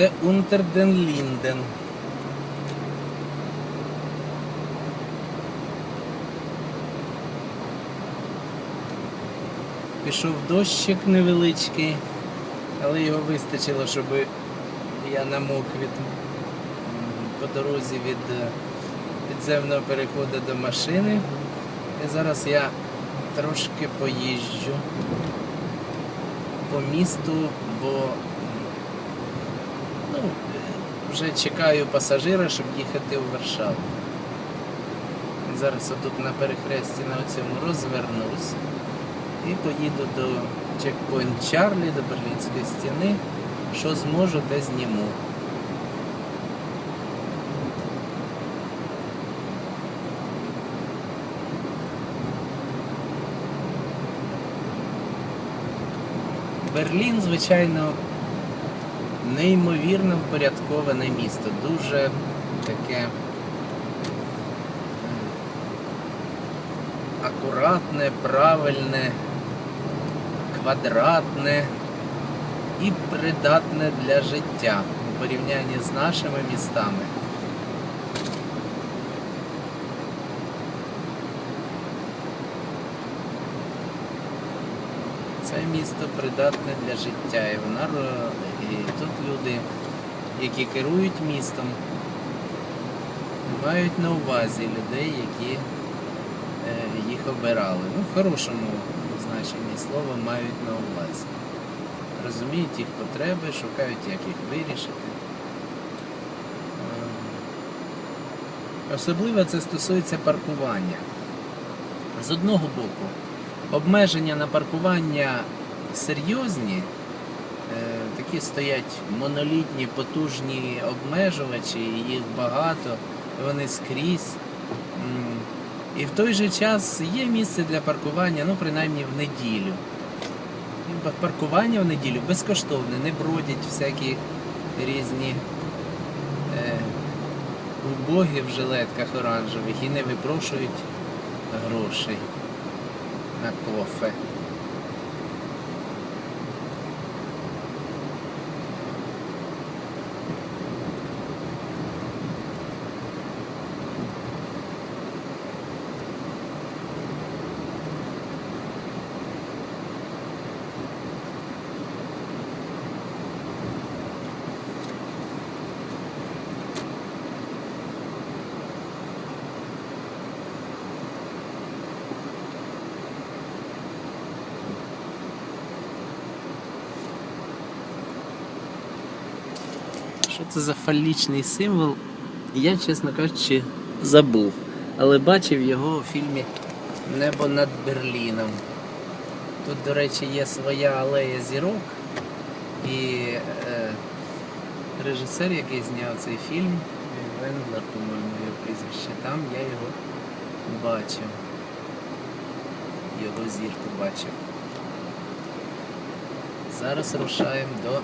Це Унтерден Лінден. Пішов дощик невеличкий, але його вистачило, щоб я намок від по дорозі від е, підземного переходу до машини. І зараз я трошки поїжджу по місту, бо ну, вже чекаю пасажира, щоб їхати у Варшаву. Зараз отут на перехресті на цьому розвернусь і поїду до чекпоінт Чарлі, до Берлінської стіни. Що зможу, те зніму. Берлін, звичайно, неймовірно впорядковане місто. Дуже таке акуратне, правильне, квадратне і придатне для життя у порівнянні з нашими містами. Це місто придатне для життя. І, вона, ро- тут люди, які керують містом, мають на увазі людей, які е, їх обирали. Ну, в хорошому значенні слова мають на увазі. Розуміють їх потреби, шукають, як їх вирішити. Е, Особливо це стосується паркування. З одного боку, обмеження на паркування серйозні, такі стоять монолітні, потужні обмежувачі, їх багато, вони скрізь. І в той же час є місце для паркування, ну принаймні в неділю. Паркування в неділю безкоштовне, не бродять всякі різні е, убоги в жилетках оранжевих і не випрошують грошей на кофе. Що це за фалічний символ? Я, чесно кажучи, забув. Але бачив його у фільмі Небо над Берліном. Тут, до речі, є своя алея зірок. І е, режисер, який зняв цей фільм, Вендлер, по-моєму, його прізвище, там я його бачив. Його зірку бачив. Зараз рушаємо до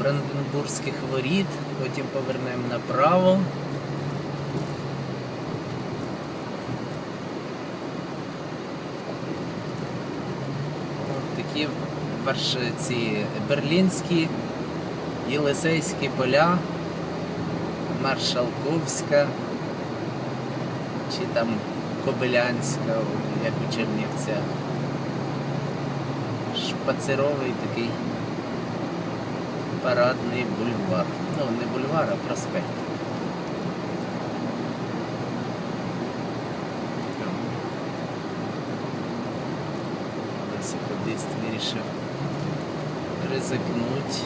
Бранденбурзьких воріт, потім повернемо направо. От такі ці берлінські, Єлисейські поля, Маршалковська чи там Кобилянська, як у Чернівцях. Шпацеровий такий парадний бульвар. Ну, не бульвар, а проспект. Велосипедист вирішив ризикнуть.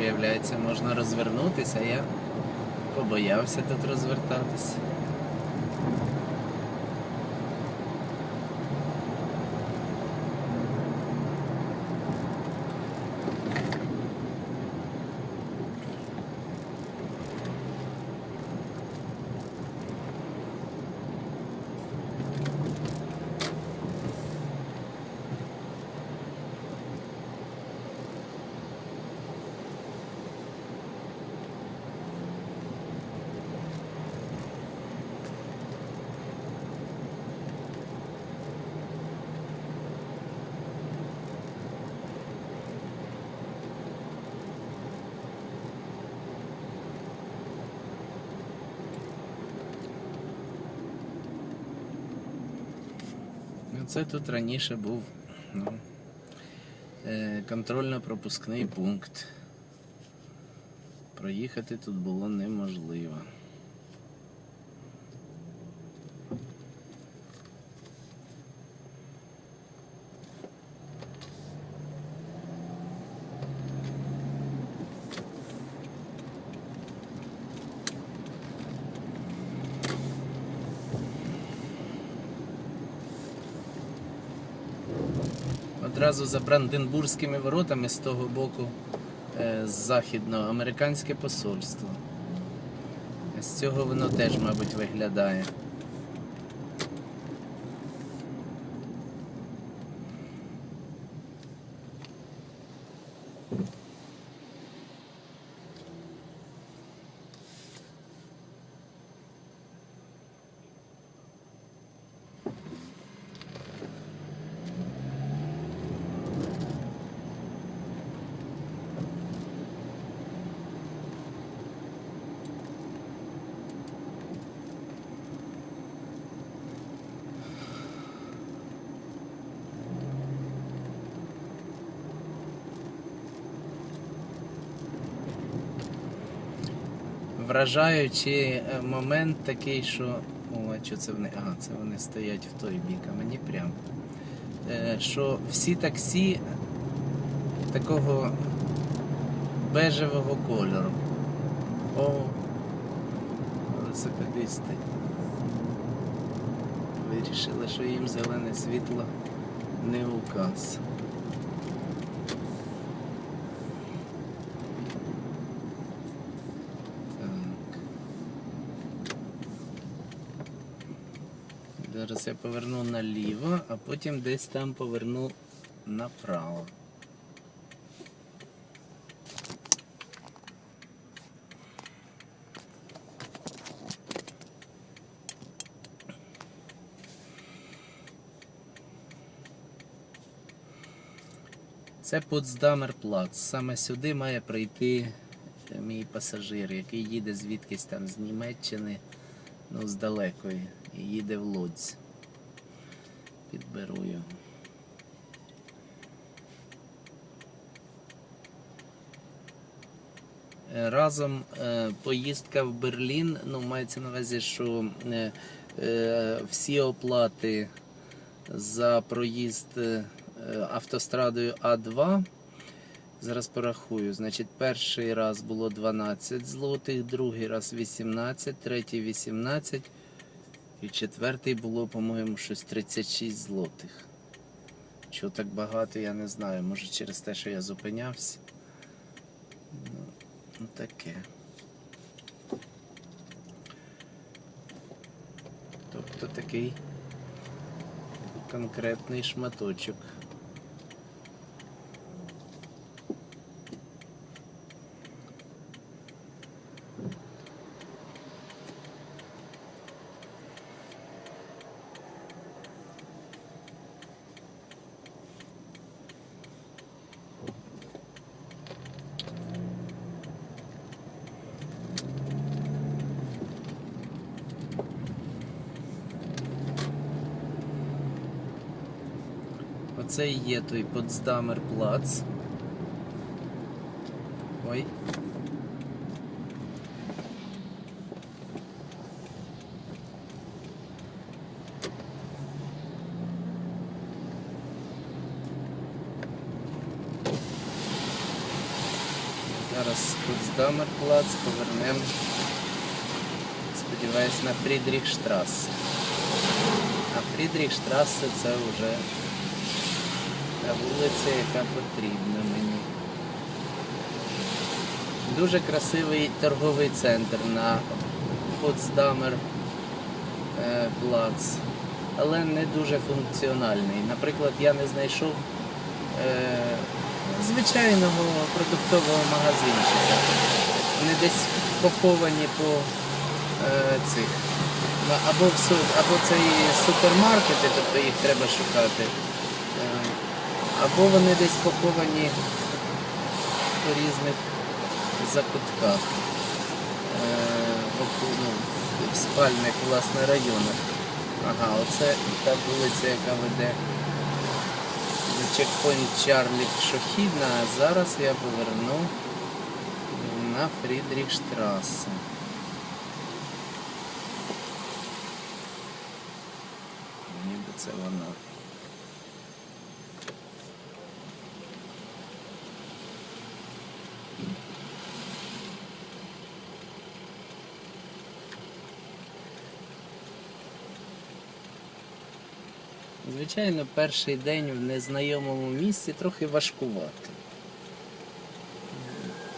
Тут, виявляється, можна розвернутися, а я побоявся тут розвертатися. Оце тут раніше був ну, е, контрольно-пропускний пункт. Проїхати тут було неможливо. Одразу за Бранденбурзькими воротами з того боку е, західного американське посольство. З цього воно теж, мабуть, виглядає. Вражаючий е, момент такий, що. О, а що це вони? Ага, це вони стоять в той бік, а мені прямо. Е, Що всі таксі такого бежевого кольору. О, велосипедисти. Вирішили, що їм зелене світло не указ. Так. Зараз я поверну наліво, а потім десь там поверну направо. Це Потсдамер Плац. Саме сюди має прийти е, мій пасажир, який їде звідкись там з Німеччини, ну з далекої, і їде в Лодзь. Підберу його. Е, Разом е, поїздка в Берлін, ну мається на увазі, що е, всі оплати за проїзд автострадою А2. Зараз порахую. Значить, перший раз було 12 злотих, другий раз 18, третій 18. І четвертий було, по-моєму, щось 36 злотих. Чого так багато, я не знаю. Може через те, що я зупинявся. Ну, ну таке. Тобто такий конкретний шматочок. Оце і є той Потсдамер плац. Ой. Зараз Потсдамер плац повернемо. Сподіваюсь, на Фрідріхштрассе. А Фрідріхштрассе це вже та вулиця, яка потрібна мені. Дуже красивий торговий центр на Потсдамер е, плац, але не дуже функціональний. Наприклад, я не знайшов е, звичайного продуктового магазинчика. Вони десь поховані по е, цих. Або, або це і супермаркети, тобто їх треба шукати. Або вони десь поховані по різних закутках, е, в, ну, спальних власне районах. Ага, оце та вулиця, яка веде до чекпоінт Чарлі пішохідна, а зараз я поверну на Фрідріхштрассе. Ніби це вона. Звичайно, перший день в незнайомому місці трохи важкувати.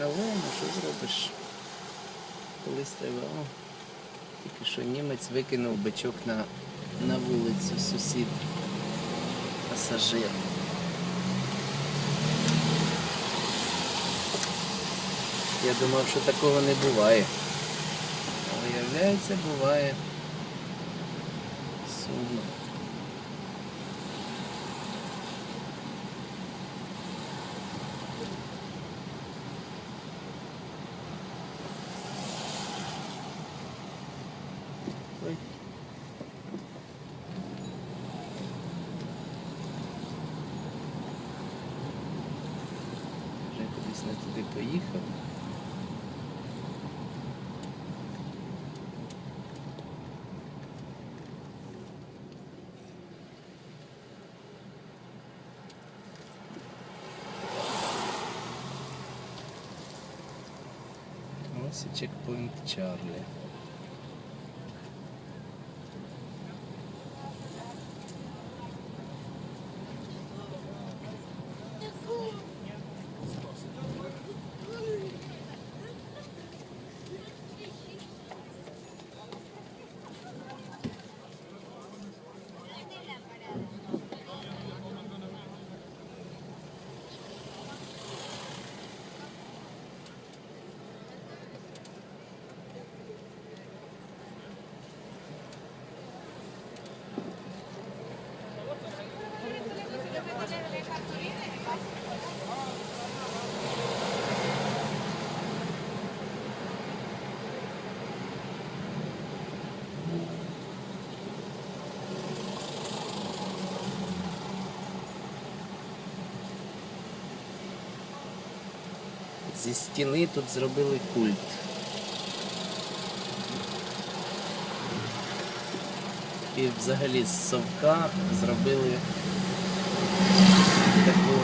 Але ну що зробиш? Колись треба. О, тільки що німець викинув бичок на, на вулицю сусід. Пасажир. Я думав, що такого не буває. А виявляється, буває. Сумно. Кудись не туди поїхав. Ось і чекпоінт Чарлі. Зі стіни тут зробили культ. І взагалі з совка зробили таку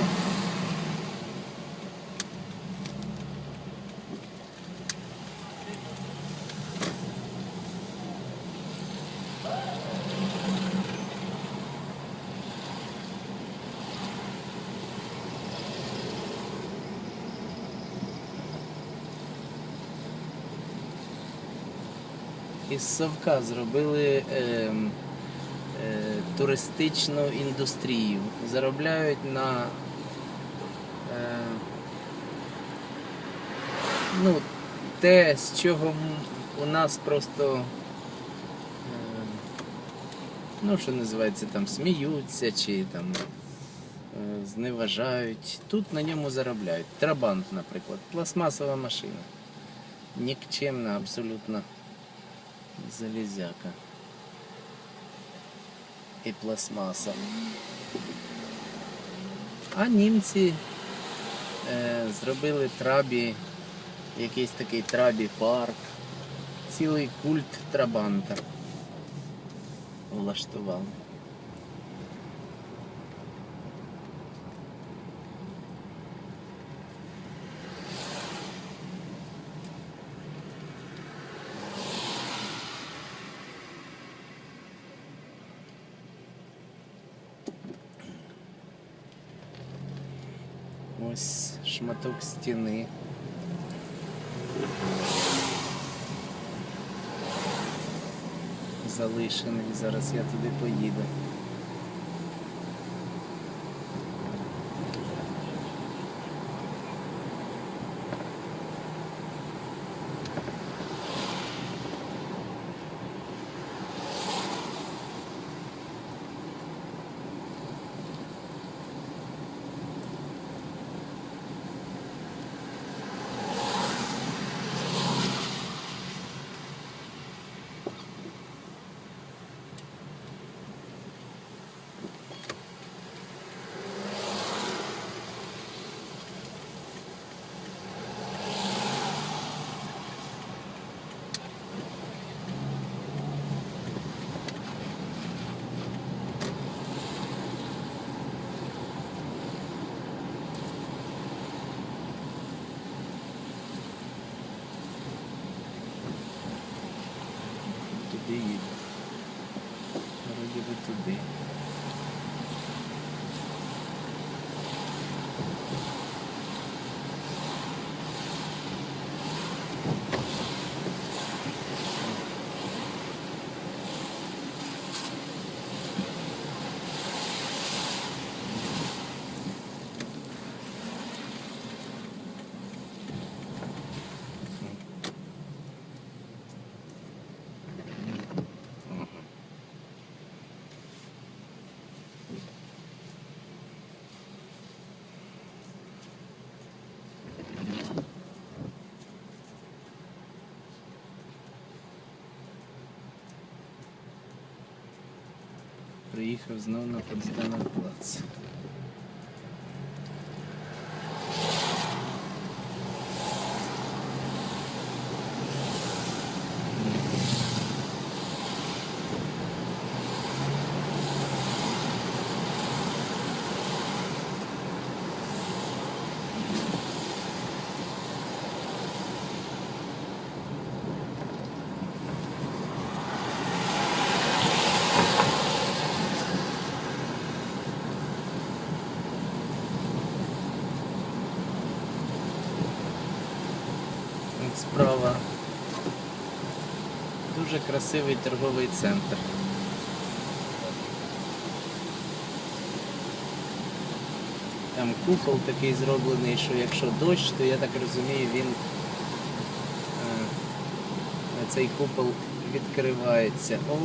із совка зробили ем, е, туристичну індустрію. Заробляють на е, ну, те, з чого у нас просто е, ну, що називається, там сміються чи там е, зневажають. Тут на ньому заробляють. Трабант, наприклад, пластмасова машина. Нікчемна абсолютно залізяка. І пластмаса. А німці е, зробили трабі, якийсь такий трабі парк, цілий культ трабанта влаштували. Ось шматок стіни. Залишений. Зараз я туди поїду. Приїхав знов на Потсдамер плац. От справа. Дуже красивий торговий центр. Там купол такий зроблений, що якщо дощ, то я так розумію, він е, цей купол відкривається. О, о.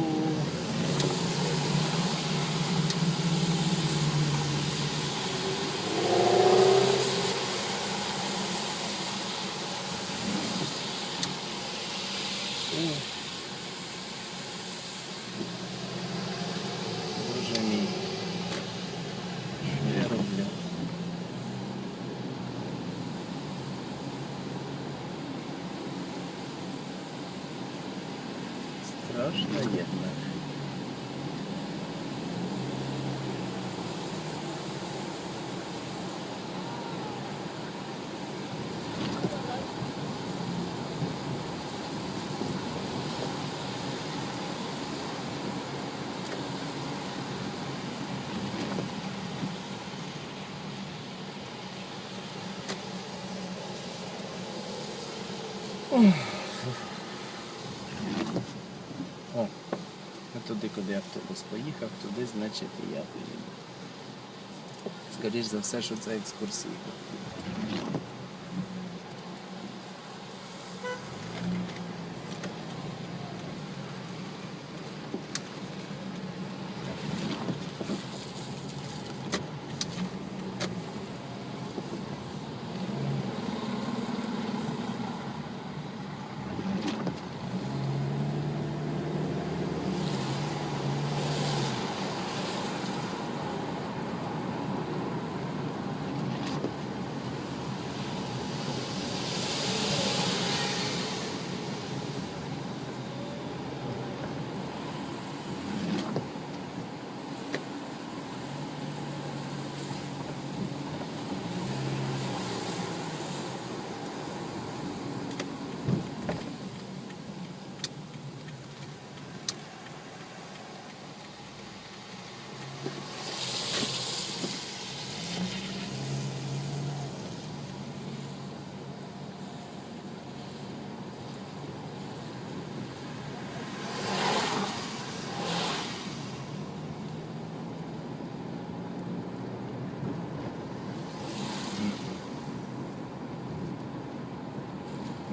Боже мій. Що я роблю? Страшно jednak. О, туди, куди автобус поїхав, туди, значить, і я поїду. Скоріше за все, що це екскурсійка.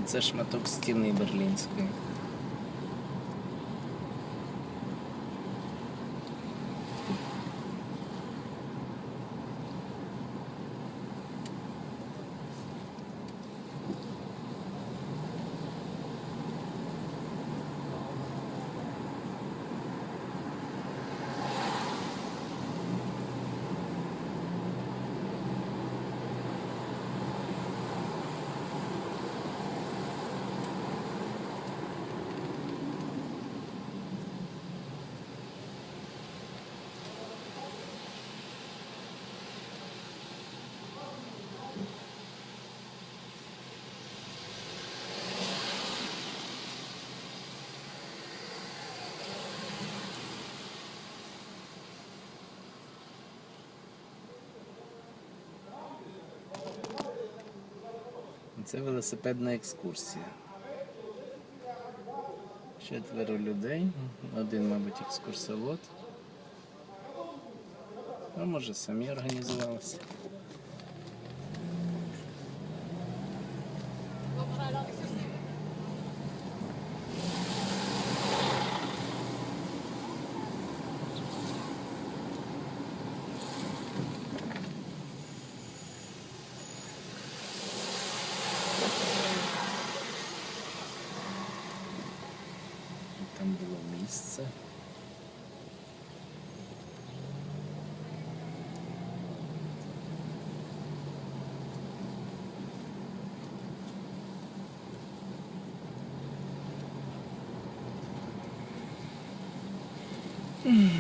Це шматок стіни берлінської. Це велосипедна екскурсія. Четверо людей, один, мабуть, екскурсовод. А може самі організувалися. Там було місце. Мгм.